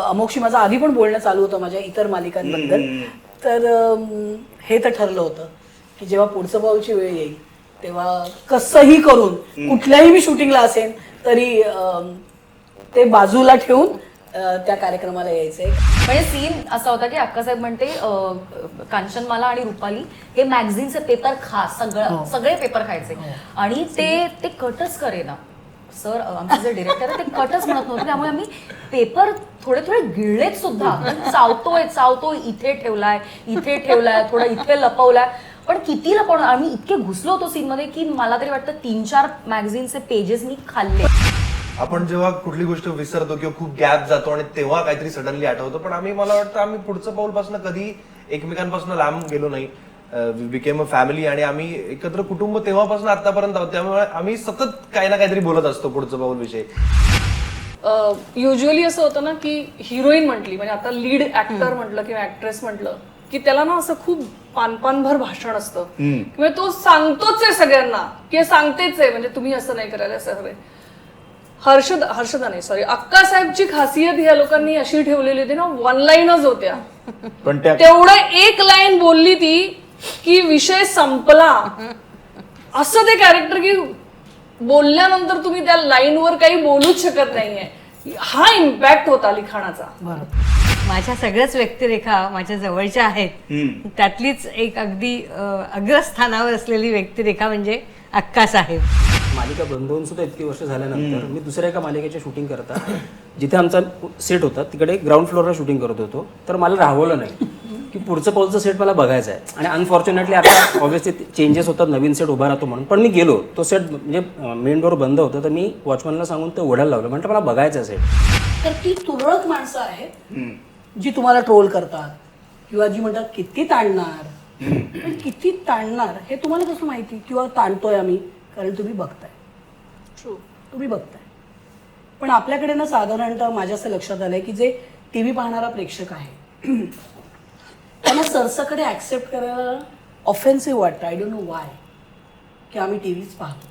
अमोक्षी माझं आधी पण बोलणं चालू होतं माझ्या इतर मालिकांबद्दल. तर हे तर ठरलं होतं की जेव्हा पुढचं पाऊलची वेळ येईल तेव्हा कसंही करून कुठल्याही मी शूटिंगला असेल तरी ते बाजूला ठेवून अ, त्या कार्यक्रमाला यायचंय. म्हणजे सीन असा होता की अक्कासाहेब म्हणते अं, कांचनमाला आणि रुपाली हे मॅगझिनचे पेपर खा सगळं सगळे पेपर खायचे. आणि ते ते कटच करेना. सर आमचे जे डिरेक्टर आहे ते कटच म्हणत नव्हते. त्यामुळे आम्ही पेपर थोडे थोडे गिळलेत सुद्धा. म्हणजे चावतोय चावतोय इथे ठेवलाय इथे ठेवलाय थोडं इथे लपवलाय. पण किती लपवणार? आम्ही इतके घुसलो होतो सीन मध्ये की मला तरी वाटतं तीन चार मॅगझिनचे पेजेस मी खाल्ले. आपण जेव्हा कुठली गोष्ट विसरतो किंवा खूप गॅप जातो आणि तेव्हा काहीतरी सडनली आठवतो पण आम्ही मला वाटतं आम्ही पुढचं पाऊलपासून कधी एकमेकांपासून लांब गेलो नाही. बिकेम अ फॅमिली आणि आम्ही एकत्र कुटुंब तेव्हापासून आतापर्यंत आहोत. त्यामुळे आम्ही सतत काही ना काहीतरी बोलत असतो पुढचं पाऊल विषयी. युजली असं होतं ना की हिरोईन म्हटली म्हणजे आता लीड ऍक्टर म्हटलं किंवा ऍक्ट्रेस म्हटलं की त्याला ना असं खूप पानपानभर भाषण असतं. किंवा तो सांगतोच आहे सगळ्यांना की सांगतेच आहे म्हणजे तुम्ही असं नाही करायला असं हवे. हर्षद हर्षदा नाही सॉरी अक्का साहेबची खासियत ह्या लोकांनी अशी ठेवलेली होती ना वन लाईनच होत्या. पण तेवढं एक लाईन बोलली ती की विषय संपला. असं ते कॅरेक्टर की बोलल्यानंतर तुम्ही त्या लाईनवर काही बोलूच शकत नाहीये. हा इम्पॅक्ट होता लिखाणाचा. माझ्या सगळ्याच व्यक्तिरेखा माझ्या जवळच्या आहेत. त्यातलीच एक अगदी अग्रस्थानावर असलेली व्यक्तिरेखा म्हणजे अक्का साहेब. मालिका बंद होऊन सुद्धा इतकी वर्ष झाल्यानंतर मी दुसऱ्या एका मालिकेचे शूटिंग करता. जिथे आमचा सेट होता तिकडे ग्राउंड फ्लोअरला शूटिंग करत होतो. तर मला राहवलं नाही. की पुढचं पाऊलचं सेट मला बघायचं आहे. आणि अनफॉर्च्युनेटली आता ऑब्व्हियसली चेंजेस होतात नवीन सेट उभा राहतो म्हणून. पण मी गेलो तो सेट म्हणजे मेन डोअर बंद होतं तर मी वॉचमॅनला सांगून ते ओढायला लावलं. म्हटलं मला बघायचं आहे सेट तर ती तुरळक माणसं आहेत जी तुम्हाला ट्रोल करतात किंवा जी म्हणतात किती ताणणार? पण किती ताणणार हे तुम्हाला कसं माहिती? किंवा ताणतोय आम्ही कारण तुम्ही बघताय. तुम्ही बघताय. पण आपल्याकडे ना साधारणतः माझ्या असं लक्षात आलंय की जे टी व्ही पाहणारा प्रेक्षक आहे त्यांना सरसाकडे ॲक्सेप्ट करायला ऑफेन्सिव्ह वाटतं. आय डोंट नो वाय की आम्ही टी व्हीच पाहतो.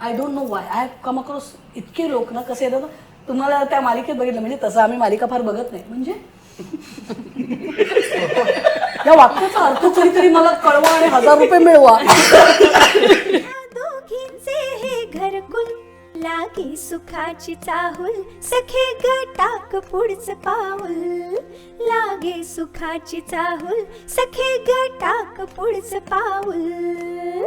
I don't know why I have come across इतके लोक ना कसे येतात तुम्हाला त्या मालिकेत बघितलं म्हणजे तसं आम्ही मालिका फार बघत नाही. म्हणजे? या वाक्याचा अर्थ कधीतरी मला कळवा आणि हजार रुपये मिळवा. लागे सुखाची चाहुल सखे गटाक पुढचं पाऊल. लागे सुखाची चाहुल सखे गटाक पुढचं पाऊल.